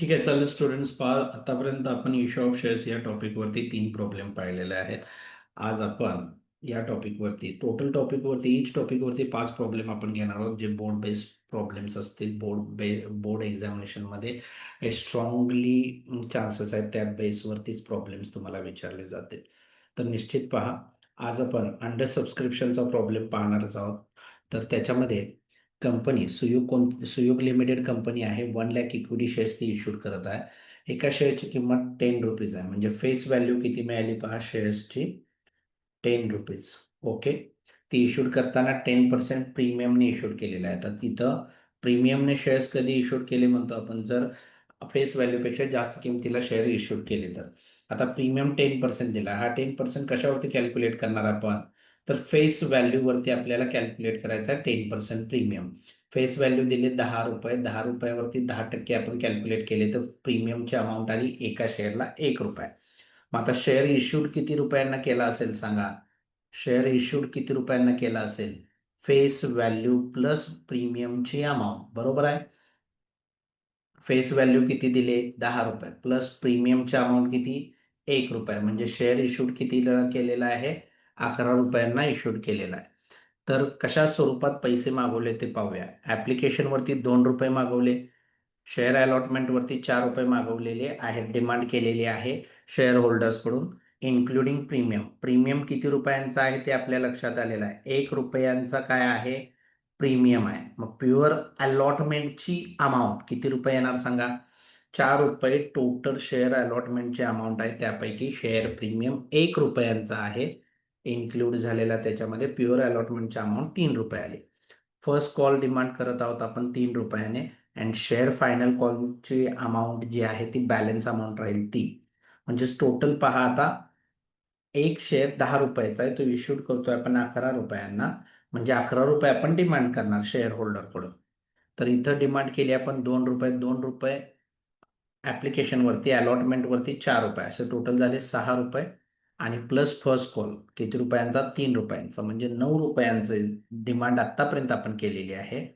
ठीक आहे चालेल स्टुडंट्स पा आतापर्यंत आपण इश्यू ऑफ शेअर्स या टॉपिकवरती तीन प्रॉब्लेम पाहिलेले आहेत. आज आपण या टॉपिकवरती टोटल टॉपिकवरती इच टॉपिकवरती पाच प्रॉब्लेम आपण घेणार आहोत जे बोर्ड बेस्ड प्रॉब्लेम्स असतील. बोर्ड बे बोर्ड एक्झामिनेशनमध्ये स्ट्रॉंगली चान्सेस आहेत त्या बेसवरतीच प्रॉब्लेम्स तुम्हाला विचारले जातील तर निश्चित पहा. आज आपण अंडर सबस्क्रिप्शनचा प्रॉब्लेम पाहणारच आहोत. तर त्याच्यामध्ये कंपनी सुयोग कोण सुयोग लिमिटेड कंपनी आहे वन लॅक इक्विटी शेअर्स ती इश्यूड करत आहे. एका शेअरची किंमत टेन रुपीज आहे. म्हणजे फेस व्हॅल्यू किती मिळाली पहा शेअर्सची? Ten rupees. ओके? ती इश्यूड करताना टेन पर्सेंट प्रीमियमने इश्यूड केलेलं आहे. तर तिथं प्रीमियमने शेअर्स कधी इश्यूड केले म्हणतो आपण? जर फेस व्हॅल्यूपेक्षा जास्त किमतीला शेअर इश्यूड केले तर. आता प्रीमियम टेन पर्सेंट दिला. हा टेन पर्सेंट कशावरती कॅल्क्युलेट करणार आपण? तर फेस व्हॅल्यूवरती आपल्याला कॅल्क्युलेट करायचा आहे ten percent premium face value दिले दहा रुपये दहा रुपयावरती दहा टक्के आपण कॅल्क्युलेट केले तर प्रीमियमची अमाऊंट आली एका शेअरला एक रुपये. मग आता शेअर इश्यूड किती रुपयांना केला असेल सांगा? शेअर इश्यूड किती रुपयांना केला असेल? फेस व्हॅल्यू प्लस प्रीमियमची अमाऊंट बरोबर आहे? फेस व्हॅल्यू किती दिले? दहा रुपये. प्लस प्रीमियमची अमाऊंट किती? एक रुपये. म्हणजे शेअर इश्यूड किती केलेला आहे? अकरा रुपयांना इश्यूड केलेला आहे. तर कशा स्वरूपात पैसे मागवले ते पाहूया. ॲप्लिकेशनवरती दोन रुपये मागवले. शेअर अलॉटमेंटवरती चार रुपये मागवलेले आहेत डिमांड केलेली आहे शेअर होल्डर्सकडून इन्क्लुडिंग प्रीमियम प्रीमियम किती रुपयांचा आहे ते आपल्या लक्षात आलेलं आहे. एक रुपयांचा काय आहे? प्रीमियम आहे. मग प्युअर अलॉटमेंटची अमाऊंट किती रुपये येणार सांगा? चार रुपये टोटल शेअर अलॉटमेंटची अमाऊंट आहे. त्यापैकी शेअर प्रीमियम एक रुपयांचा आहे. इन्क्लूड झालेला त्याच्यामध्ये प्युअर अलॉटमेंटची अमाऊंट तीन रुपये आली. फर्स्ट कॉल डिमांड करत आहोत आपण तीन रुपयाने अँड शेअर फायनल कॉलची अमाऊंट जी आहे ती बॅलन्स अमाऊंट राहील ती. म्हणजेच टोटल पहा आता एक शेअर दहा रुपयाचा आहे तो इश्यूड करतोय आपण अकरा रुपयांना. म्हणजे अकरा रुपये आपण डिमांड करणार शेअर होल्डरकडून तर इथं डिमांड केली आपण दोन रुपये दोन रुपये ॲप्लिकेशनवरती अलॉटमेंटवरती चार रुपये. असे टोटल झाले सहा रुपये. आणि प्लस फर्स्ट कॉल किती रुपयांचा? तीन रुपयांचा. म्हणजे नऊ रुपयांचं डिमांड आत्तापर्यंत आपण केलेली आहे.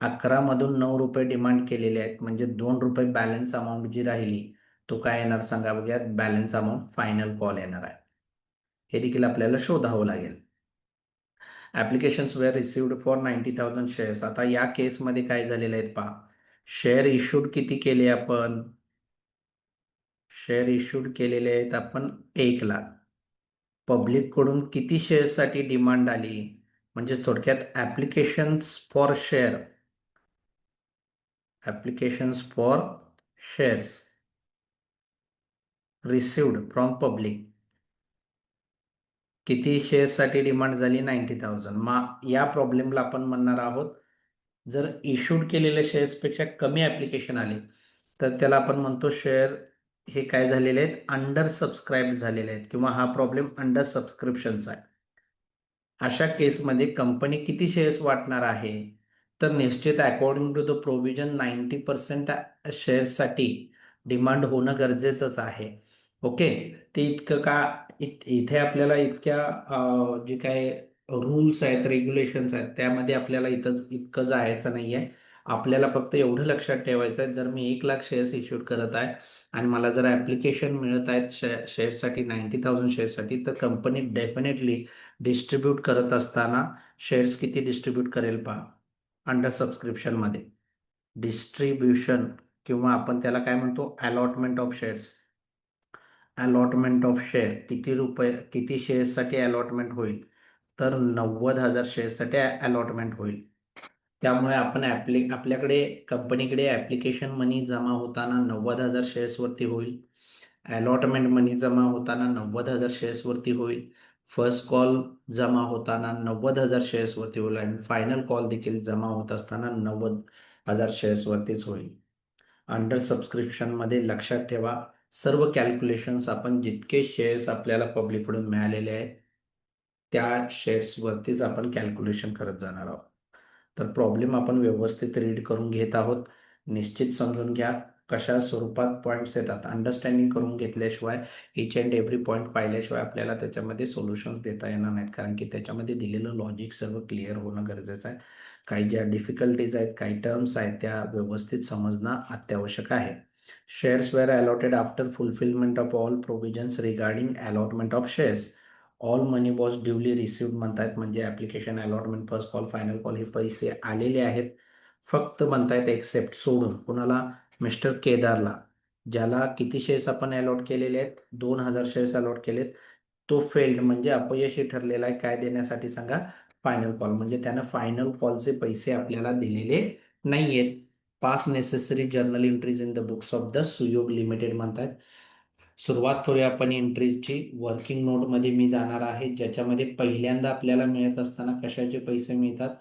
अकरामधून नऊ रुपये डिमांड केलेले आहेत. म्हणजे दोन रुपये बॅलन्स अमाऊंट जी राहिली तो काय येणार सांगा बघूया बॅलन्स अमाऊंट फायनल कॉल येणार आहे. हे देखील आपल्याला शोधावं लागेल. Applications were received for ninety thousand shares आता या केसमध्ये काय झालेले आहेत पहा. शेअर इश्यूड किती केले आपण? शेअर इश्यूड केलेले आहेत आपण एक लाख. पब्लिककडून किती शेअर्ससाठी डिमांड आली? म्हणजे थोडक्यात applications for share applications for shares received from public किती शेअर्ससाठी डिमांड झाली? नाईन्टी थाउजंड मा या प्रॉब्लेमला आपण म्हणणार आहोत जर इश्यूड केलेल्या शेअर्सपेक्षा कमी ॲप्लिकेशन आले तर त्याला आपण म्हणतो शेअर हे काय झालेले आहेत? अंडर सबस्क्राईब झालेले आहेत. किंवा हा प्रॉब्लेम अंडर सबस्क्रिप्शनचा आहे. अशा केसमध्ये कंपनी किती शेअर्स वाटणार आहे? तर निश्चित according to the provision ninety percent शेअर्ससाठी demand होणं गरजेचंच आहे. ओके ते इतकं का इत इथे आपल्याला इतक्या जे काय रूल्स आहेत रेग्युलेशन्स आहेत त्यामध्ये आपल्याला इथं इतकं जायचं नाही आहे आपल्याला फक्त एवढं लक्षात ठेवायचं आहे जर मी एक लाख शेअर्स इश्यूड करत आहे आणि मला जर ॲप्लिकेशन मिळत आहेत शे शेअर्ससाठी नाईन्टी थाउजंड शेअर्ससाठी तर कंपनी डेफिनेटली डिस्ट्रीब्यूट करत असताना शेअर्स किती डिस्ट्रीब्यूट करेल पहा अंडर सबस्क्रिप्शनमध्ये डिस्ट्रीब्युशन किंवा आपण त्याला काय म्हणतो? Allotment of shares allotment of share किती रुपये किती शेअर्ससाठी अलॉटमेंट होईल? तर नव्वद हजार शेअर्ससाठी अलॉटमेंट होईल. त्यामुळे आपण ॲप्ली आपल्याकडे कंपनीकडे ॲप्लिकेशन मनी जमा होताना नव्वद हजार शेअर्सवरती होईल. अलॉटमेंट मनी जमा होताना नव्वद हजार शेअर्सवरती होईल. फर्स्ट कॉल जमा होताना नव्वद हजार शेअर्सवरती होईल आणि फायनल कॉल देखील जमा होत असताना नव्वद हजार शेअर्सवरतीच होईल. अंडर सबस्क्रिप्शनमध्ये लक्षात ठेवा सर्व कॅल्क्युलेशन्स आपण जितके शेअर्स आपल्याला पब्लिककडून मिळालेले आहेत त्या शेअर्सवरतीच आपण कॅल्क्युलेशन करत जाणार आहोत. तर प्रॉब्लेम आपण व्यवस्थित रीड करून घेत आहोत. निश्चित समजून घ्या कशा स्वरूपात पॉईंट्स येतात. अंडरस्टँडिंग करून घेतल्याशिवाय इच अँड एव्हरी पॉईंट पाहिल्याशिवाय आपल्याला त्याच्यामध्ये सोल्युशन्स देता येणार नाहीत. कारण की त्याच्यामध्ये दिलेलं लॉजिक सर्व क्लिअर होणं गरजेचं आहे. काही ज्या डिफिकल्टीज आहेत काही टर्म्स आहेत त्या व्यवस्थित समजणं अत्यावश्यक आहे. Shares were allotted after fulfilment of all provisions regarding allotment of shares all money was duly receive म्हणतायत. म्हणजे application allotment first call final call हे पैसे आलेले आहेत. फक्त म्हणतायत एक्सेप्ट सोडून. कुणाला? मिस्टर केदारला. ज्याला किती शेअर्स आपण अलॉट केलेले आहेत? दोन हजार शेअर्स अलॉट केलेत. तो फेल्ड म्हणजे अपयशी ठरलेला आहे. काय देण्यासाठी सांगा? फायनल कॉल म्हणजे त्यानं फायनल कॉलचे पैसे आपल्याला दिलेले नाही आहेत pass necessary journal entries in the books of the Suyog limited म्हणतात सुरुवात करूया आपण एंट्रीजची वर्किंग नोटमध्ये मी जाणार आहे. ज्याच्यामध्ये पहिल्यांदा आपल्याला मिळत असताना कशाचे पैसे मिळतात?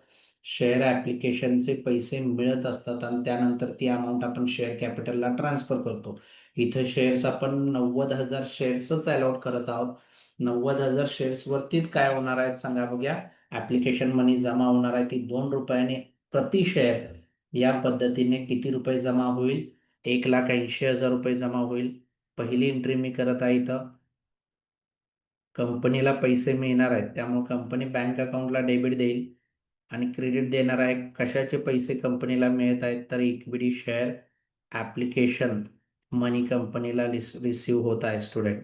शेअर ॲप्लिकेशनचे पैसे मिळत असतात आणि त्यानंतर ती अमाऊंट आपण शेअर कॅपिटलला ट्रान्सफर करतो. इथं शेअर्स आपण नव्वद हजार शेअर्सच अलॉट करत आहोत. नव्वद हजार शेअर्सवरतीच काय होणार आहेत सांगा बघूया. ॲप्लिकेशन मनी जमा होणार आहे ती दोन रुपयाने प्रति शेअर या पद्धतीने किती रुपये जमा होईल? एक लाख ऐंशी हजार रुपये जमा होईल. पहिली एंट्री मी करत आहे इथं. कंपनीला पैसे मिळणार आहेत. त्यामुळे कंपनी बँक अकाउंटला डेबिट देईल आणि क्रेडिट देणार आहे. कशाचे पैसे कंपनीला मिळत आहेत? तर इक्विटी शेअर ॲप्लिकेशन मनी कंपनीला रिसिव्ह होत आहे स्टुडंट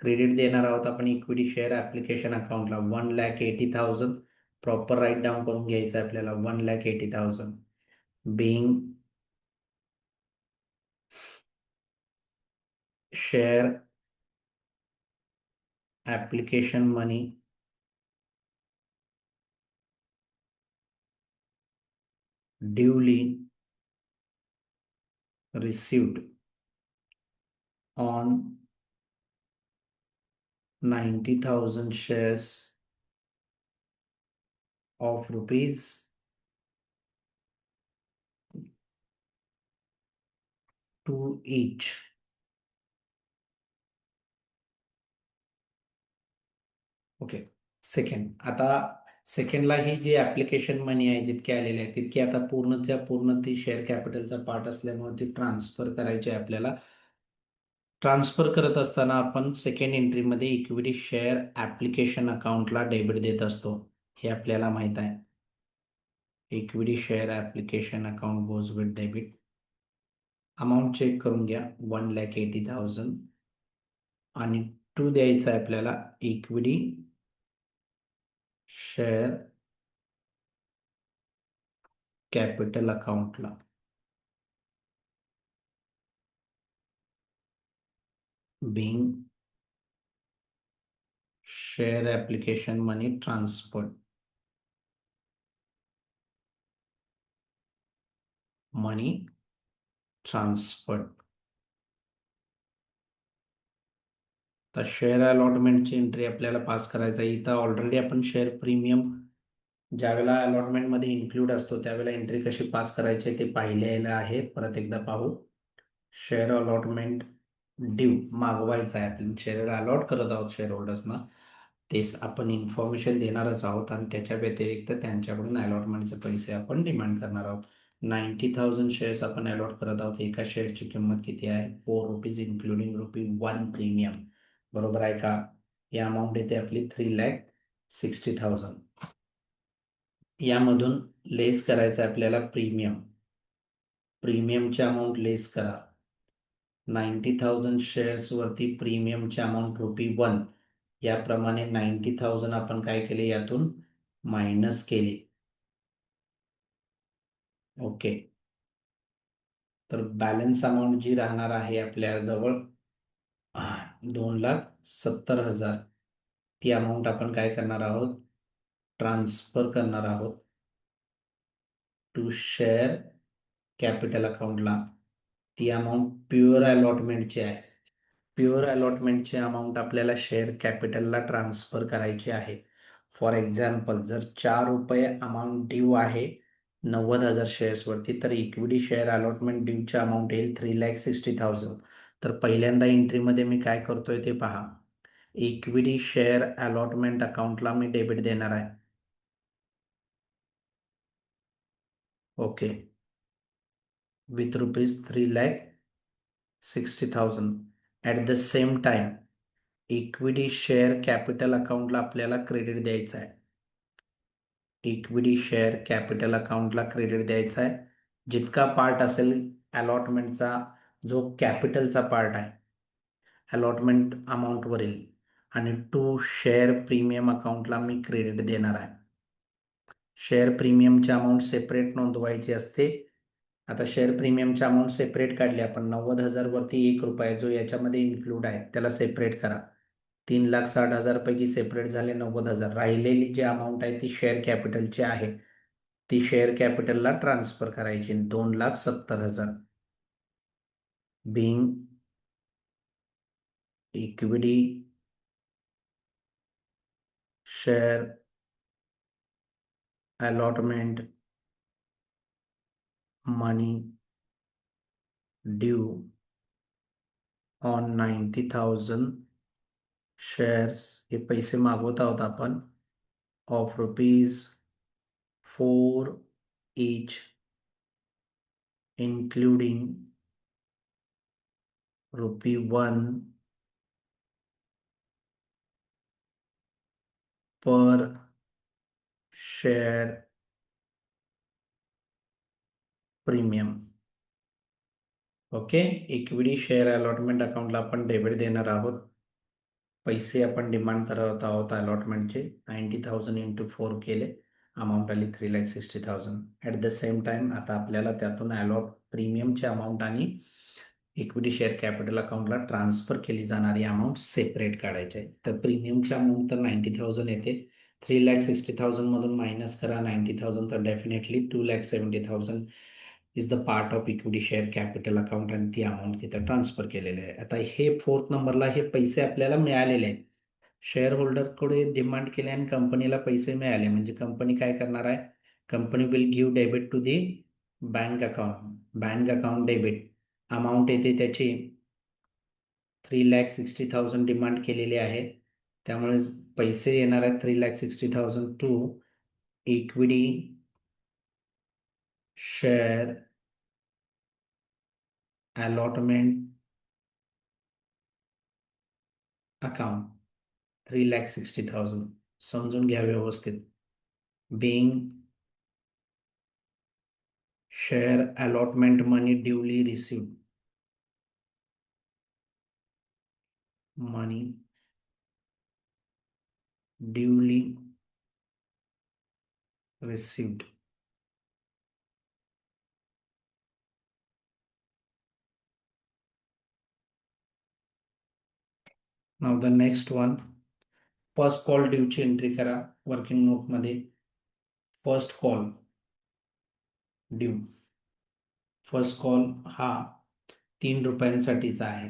क्रेडिट देणार आहोत आपण इक्विटी शेअर ॲप्लिकेशन अकाउंटला one lakh eighty thousand proper right down करून घ्यायचं आहे आपल्याला. One lakh eighty thousand being share application money. Duly received on 90,000 shares of rupees. To each. Okay. Second. आता सेकंडला ही जी ऍप्लिकेशन मनी आहे जितके आलेले आहे तितके आता पूर्णच्या पूर्ण ती शेअर कॅपिटलचा पार्ट असल्यामुळे ती ट्रान्सफर करायची आहे आपल्याला. ट्रान्सफर करत असताना आपण सेकंड एंट्रीमध्ये इक्विटी शेअर ऍप्लिकेशन अकाउंटला डेबिट देत असतो. हे आपल्याला माहीत आहे. Equity share application account goes with debit. Amount check करून घ्या. One lakh eighty thousand. आणि टू द्यायचं आहे आपल्याला इक्विटी शेअर कॅपिटल अकाउंटला being share application money transfer money transfer तर शेअर अलॉटमेंटची एंट्री आपल्याला पास करायचं आहे इथं ऑलरेडी आपण शेअर प्रीमियम ज्यावेळेला अलॉटमेंटमध्ये इन्क्लूड असतो त्यावेळेला एंट्री कशी पास करायची ते पाहिलेलं आहे. परत एकदा पाहू. शेअर अलॉटमेंट ड्यू मागवायचं आहे आपण. शेअर अलॉट करत आहोत शेअर होल्डर्सना तेच आपण इन्फॉर्मेशन देणारच आहोत आणि त्याच्या व्यतिरिक्त त्यांच्याकडून अलॉटमेंटचे पैसे आपण डिमांड करणार आहोत. नाईन्टी थाउजंड शेअर्स आपण अलॉट करत आहोत. एका शेअरची किंमत किती आहे? Four rupees including rupee one premium बरोबर आहे का? ही अमाऊंट येते आपली थ्री लॅक सिक्स्टी थाउजंड यामधून लेस करायचं आहे आपल्याला प्रीमियम प्रीमियमची अमाऊंट लेस करा. नाईन्टी थाउजंड शेअर्सवरती प्रीमियमची अमाऊंट रुपी वन याप्रमाणे नाईन्टी थाउजंड आपण काय केले? यातून मायनस केले. ओके तर बॅलन्स अमाऊंट जी राहणार आहे आपल्याजवळ दोन लाख सत्तर हजार. ती अमाऊंट आपण काय करणार आहोत? ट्रान्सफर करणार आहोत. टू शेअर कॅपिटल अकाउंटला ती अमाऊंट प्युअर अलॉटमेंटची आहे. प्युअर अलॉटमेंटची अमाऊंट आपल्याला शेअर कॅपिटलला ट्रान्सफर करायची आहे. फॉर एक्झाम्पल जर चार रुपये अमाऊंट ड्यू आहे नव्वद हजार शेअर्सवरती तर इक्विटी शेअर अलॉटमेंट ड्यूची अमाऊंट येईल थ्री लॅक सिक्स्टी थाउजंड तर पहिल्यांदा एंट्रीमध्ये मी काय करतोय ते पहा. इक्विटी शेअर अलॉटमेंट अकाउंटला मी डेबिट देणार आहे. Okay with rupees three lakh sixty thousand at the same time equity share capital अकाउंटला आपल्याला क्रेडिट द्यायचं आहे. इक्विटी शेअर कॅपिटल अकाउंटला क्रेडिट द्यायचं आहे. जितका पार्ट असेल अलॉटमेंटचा जो कॅपिटलचा पार्ट आहे अलॉटमेंट अमाऊंटवरील आणि टू शेअर प्रीमियम अकाउंटला मी क्रेडिट देणार आहे. शेअर प्रीमियमची अमाऊंट सेपरेट नोंदवायची असते. आता शेअर प्रीमियमची अमाऊंट सेपरेट काढली आपण नव्वद हजारवरती एक रुपये जो याच्यामध्ये इन्क्लूड आहे त्याला सेपरेट करा. तीन लाख साठ हजारपैकी सेपरेट झाले नव्वद हजार. राहिलेली जी अमाऊंट आहे ती शेअर कॅपिटलची आहे. ती शेअर कॅपिटलला ट्रान्सफर करायची दोन लाख सत्तर हजार. being equity share allotment money due on 90,000 shares हे पैसे मागवत आहोत आपण of rupees four each including rupee 1 per share premium. Okay? Equity share allotment अकाउंटला आपण डेबिट देणार आहोत. पैसे आपण डिमांड करत आहोत अलॉटमेंटचे नाईन्टी थाउजंड इंटू फोर केले. अमाऊंट आली three lakh sixty thousand at the same time आता आपल्याला त्यातून अलॉट प्रीमियमचे अमाऊंट आणि इक्विटी शेअर कॅपिटल अकाउंटला ट्रान्सफर केली जाणारी अमाऊंट सेपरेट काढायची आहे. तर प्रीमियमची अमाऊंट तर नाईन्टी थाउजंड येते. थ्री लॅक सिक्स्टी थाउजंडमधून मायनस करा नाईन्टी थाउजंड तर definitely two lakh seventy thousand is the part of equity share capital account आणि ती अमाऊंट तिथं ट्रान्सफर केलेली आहे. आता हे फोर्थ नंबरला हे पैसे आपल्याला मिळालेले आहेत. शेअर होल्डरकडे डिमांड केले आणि कंपनीला पैसे मिळाले. म्हणजे कंपनी काय करणार आहे? Company will give debit to the bank account bank account debit amount येते त्याची. Three lakh sixty thousand demand केलेली आहे. त्यामुळे पैसे येणार आहेत three lakh sixty thousand to equity share allotment account three lakh sixty thousand समजून घ्या व्यवस्थित. Being share allotment money duly receive money duly received. Now the next one, first call due ची एंट्री करा वर्किंग नोटमध्ये first call due first call हा तीन रुपयांसाठीचा आहे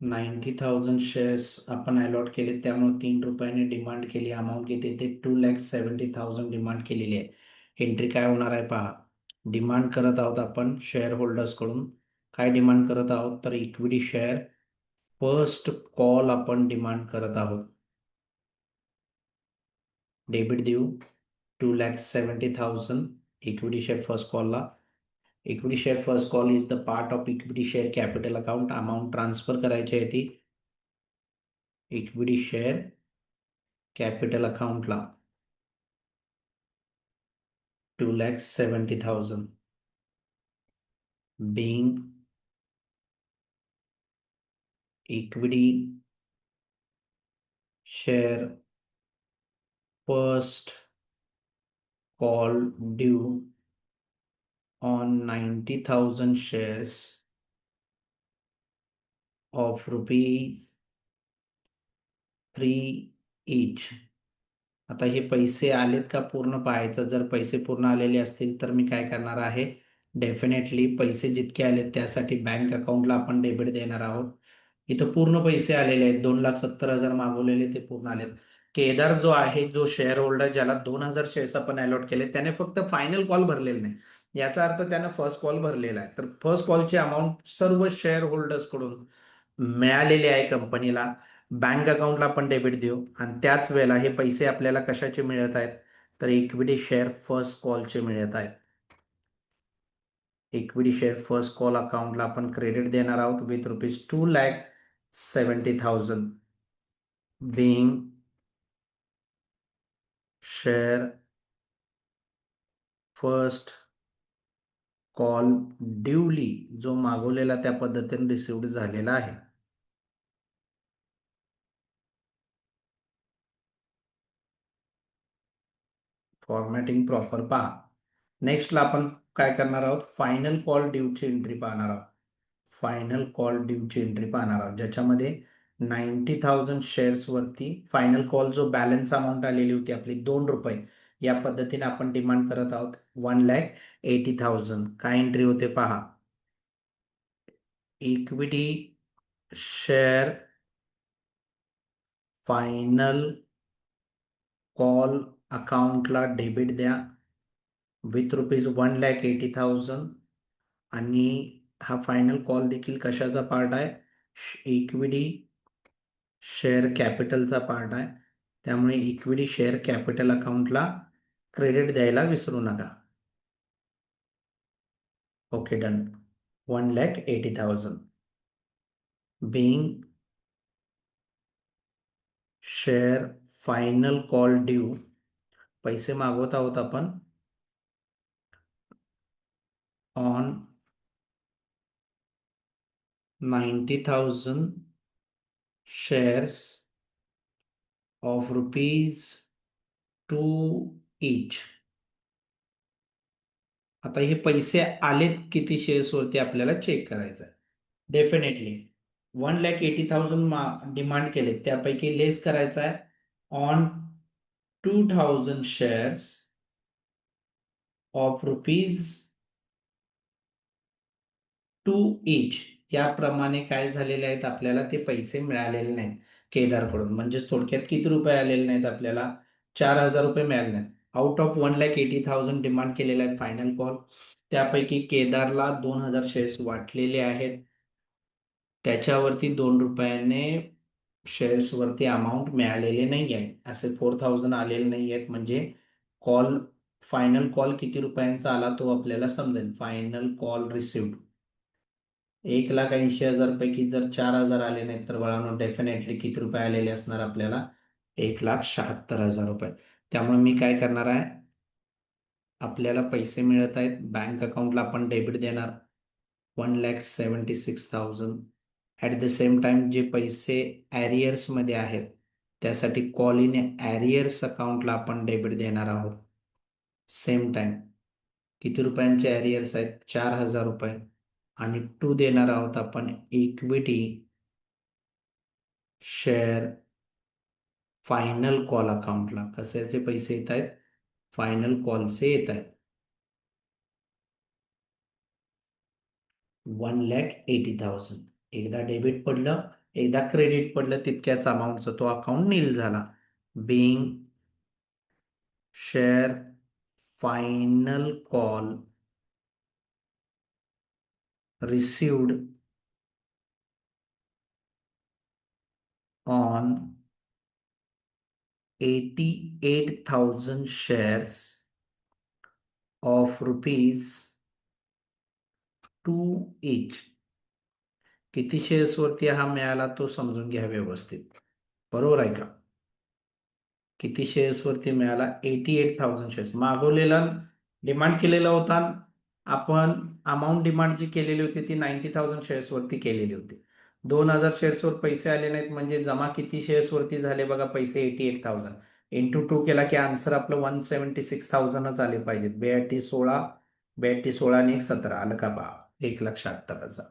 नाईन्टी थाउजंड शेअर्स आपण अलॉट केले त्यामुळे तीन रुपयाने डिमांड केली अमाऊंट किती ते two lakh seventy thousand demand केलेली आहे. एंट्री काय होणार आहे पहा. डिमांड करत आहोत आपण शेअर होल्डर्सकडून काय डिमांड करत आहोत? तर इक्विटी शेअर फर्स्ट कॉल आपण डिमांड करत आहोत. डेबिट देऊ. Two lakh seventy thousand equity share first कॉलला equity share first call is the part of equity share capital account amount transfer करायची आहे ती. इक्विटी शेअर कॅपिटल अकाउंटला two lakhs seventy thousand being equity share first call due on 90,000 shares of rupees 3 each. आता हे पैसे आलेत का पूर्ण पाहायचं? जर पैसे पूर्ण आलेले असतील तर मी काय करणार आहे? डेफिनेटली पैसे जितके आलेत त्यासाठी बँक अकाउंटला आपण डेबिट देणार आहोत. इथं पूर्ण पैसे आलेले आहेत. दोन लाख सत्तर हजार मागवलेले ते पूर्ण आलेत. केदार जो आहे जो शेअर होल्डर ज्याला दोन हजार शेअर्स आपण अलॉट केले त्याने फक्त फायनल कॉल भरलेले नाही. याचा अर्थ त्यानं फर्स्ट कॉल भरलेला आहे. तर फर्स्ट कॉलची अमाऊंट सर्व शेअर होल्डर्सकडून मिळालेली आहे कंपनीला बँक अकाउंटला आपण डेबिट देऊ. आणि त्याच वेळेला हे पैसे आपल्याला कशाचे मिळत आहेत? तर इक्विटी शेअर फर्स्ट कॉलचे मिळत आहेत. इक्विटी शेअर फर्स्ट कॉल अकाउंटला आपण क्रेडिट देणार आहोत with rupees two lakh seventy thousand being share first call duly जो मागवलेला त्या पद्धतीने रिसिव्ड झालेला आहे. फॉर्मॅटिंग प्रॉपर पहा. नेक्स्टला आपण काय करणार आहोत? फायनल कॉल ड्यूची एंट्री पाहणार आहोत. फायनल कॉल ड्यूची एंट्री पाहणार आहोत. ज्याच्यामध्ये नाईन्टी थाउजंड शेअर्सवरती फायनल कॉल जो बॅलन्स अमाऊंट आलेली होती आपली दोन रुपये. या पद्धतीने आपण डिमांड करत आहोत वन लॅक एटी थाउजंड काय एंट्री होते पहा. इक्विटी शेअर फायनल कॉल अकाउंटला डेबिट द्या. With rupees one lakh eighty thousand आणि हा फायनल कॉल देखील कशाचा पार्ट आहे? इक्विटी शेअर कॅपिटलचा पार्ट आहे. त्यामुळे इक्विटी शेअर कॅपिटल अकाउंटला क्रेडिट द्यायला विसरू नका. Okay done one lakh eighty thousand being share final call due पैसे मागवत आहोत आपण. On ninety thousand shares of rupees two each आता हे पैसे आलेत किती शेअर्सवरती आपल्याला चेक करायचं आहे. Definitely one lakh eighty thousand मा डिमांड केले त्यापैकी लेस करायचा आहे on two thousand shares of rupees two each याप्रमाणे काय झालेले आहेत आपल्याला ते पैसे मिळालेले नाहीत केदारकडून. म्हणजेच थोडक्यात किती रुपये आलेले नाहीत आपल्याला? चार हजार रुपये मिळाले नाहीत. Out of one lakh eighty thousand demand केलेला आहे फायनल कॉल त्यापैकी केदारला दोन हजार शेअर्स वाटलेले आहेत. त्याच्यावरती दोन रुपयाने शेअर्सवरती अमाऊंट मिळालेले नाही आहे असे फोर थाउजंड आलेले नाही आहेत. म्हणजे कॉल फायनल कॉल किती रुपयांचा आला तो आपल्याला समजेल. फायनल कॉल रिसिव्ड एक लाख ऐंशी हजार पैकी जर चार हजार आले नाहीत तर बाळांनो डेफिनेटली किती रुपये आलेले असणार आपल्याला? एक लाख शहात्तर हजार रुपये. त्यामुळे मी काय करणार आहे? आपल्याला पैसे मिळत आहेत. बँक अकाउंटला आपण डेबिट देणार. One lakh seventy six thousand. At the same time जे पैसे ॲरियर्समध्ये आहेत त्यासाठी कॉल ॲरियर्स अकाउंटला आपण डेबिट देणार आहोत. सेम टाइम किती रुपयांचे ॲरियर्स आहेत? चार हजार रुपये. आणि टू देणार आहोत आपण इक्विटी शेअर फायनल कॉल अकाउंटला कशाचे पैसे येत आहेत? फायनल कॉलचे येत आहेत. वन लॅक एटी थाउजंड एकदा डेबिट पडलं एकदा क्रेडिट पडलं तितक्याच अमाऊंटचा तो अकाउंट नील झाला. Being share final call received on 88,000 shares of rupees 2 each. किती शेअर्सवरती हा मिळाला तो समजून घ्या व्यवस्थित। बरोबर आहे का किती शेअर्सवरती मिळाला एटी एट थाउजंड शेअर्स मागवलेला डिमांड केलेला होता आपण अमाऊंट डिमांड जी केलेली होती ती नाईन्टी थाउजंड शेअर्सवरती केलेली होती. दोन हजार शेअर्सवर पैसे आले नाहीत म्हणजे जमा किती शेअर्सवरती झाले बघा पैसे eighty eight thousand into two केला की आन्सर आपलं वन सेवन्टी सिक्स थाउजंडच आले पाहिजेत. बेअटी सोळा बेअटी सोळा आणि एक सतरा. आलं का बा? एक लाख शहात्तरचा.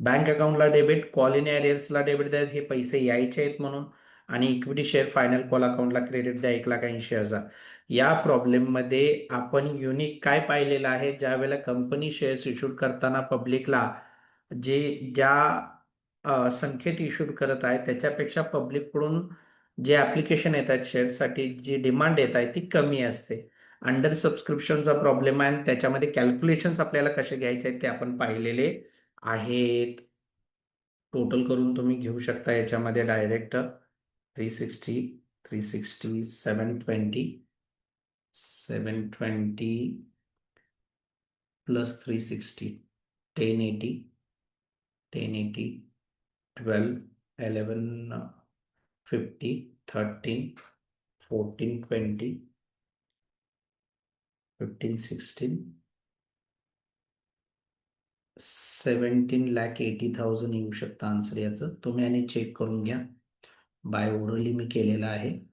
बँक अकाउंटला डेबिट कॉलिनी एरियर्सला डेबिट द्या हे पैसे यायचे आहेत म्हणून. आणि इक्विटी शेअर फायनल कॉल अकाउंटला क्रेडिट द्या एक लाख ऐंशी हजार. या प्रॉब्लेममध्ये आपण युनिक काय पाहिलेलं आहे? ज्या वेळेला कंपनी शेअर्स इश्यूड करताना पब्लिकला जे ज्या संख्येत इश्यूड करत आहे त्याच्यापेक्षा पब्लिककडून जे ॲप्लिकेशन येत आहेत शेअर्ससाठी जी डिमांड येत आहे ती कमी असते. अंडर सबस्क्रिप्शनचा प्रॉब्लेम आहे आणि त्याच्यामध्ये कॅल्क्युलेशन्स आपल्याला कसे घ्यायचे आहेत ते आपण पाहिलेले आहेत. टोटल करून तुम्ही घेऊ शकता याच्यामध्ये direct three sixty three sixty seven twenty seven twenty plus three sixty ten eighty ten eighty twelve eleven fifty thirteen fourteen twenty fifteen sixteen seventeen lakh eighty thousand येऊ शकतं आन्सर याचं. तुम्ही आणि चेक करून घ्या. बाय ओरली मी केलेलं आहे.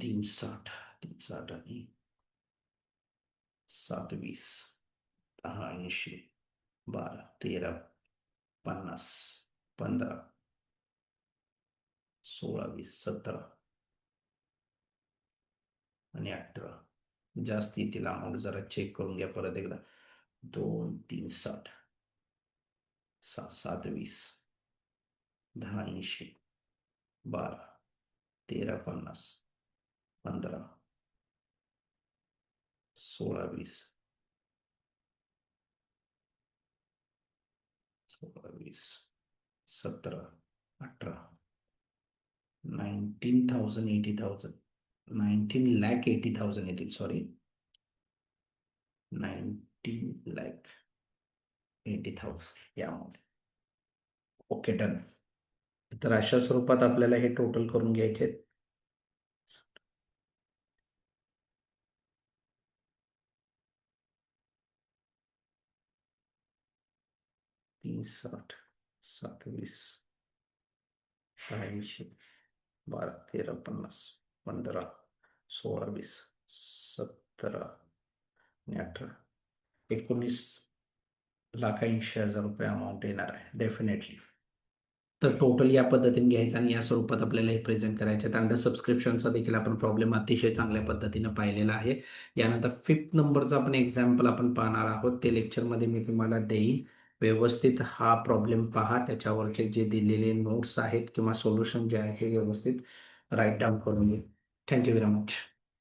तीन साठ तीन साठ आणि सात वीस दहा ऐंशी बारा तेरा पन्नास पंधरा सोळा वीस सतरा आणि अठरा जास्त येतील अमाऊंट जरा चेक करून घ्या परत एकदा दोन तीन साठ सात सात वीस दहा ऐंशी बारा तेरा पन्नास पंधरा सोळा वीस सोळा वीस सतरा अठरा nineteen thousand eighty thousand nineteen lakh eighty thousand येतील sorry nineteen lakh eighty thousand यामध्ये. ओके डन तर अशा स्वरूपात आपल्याला हे टोटल करून घ्यायचे साठ सत्तावीस ऐंशी बारा तेरा पन्नास पंधरा सोळा वीस सतरा आणि अठरा. एकोणीस लाख ऐंशी हजार रुपये अमाऊंट येणार आहे डेफिनेटली तर टोटल या पद्धतीने घ्यायचं आणि या स्वरूपात आपल्याला हे प्रेझेंट करायचे आहेत. अंडर सबस्क्रिप्शनचा देखील आपण प्रॉब्लेम अतिशय चांगल्या पद्धतीनं पाहिलेला आहे. यानंतर फिफ्थ नंबरचा आपण एक्झाम्पल आपण पाहणार आहोत. ते लेक्चरमध्ये मी तुम्हाला देईन. व्यवस्थित हा प्रॉब्लेम पहा. त्याच्यावरचे जे दिलेले नोट्स आहेत किंवा सोल्युशन जे आहे हे व्यवस्थित राईट डाऊन करून घे थँक्यू व्हेरी मच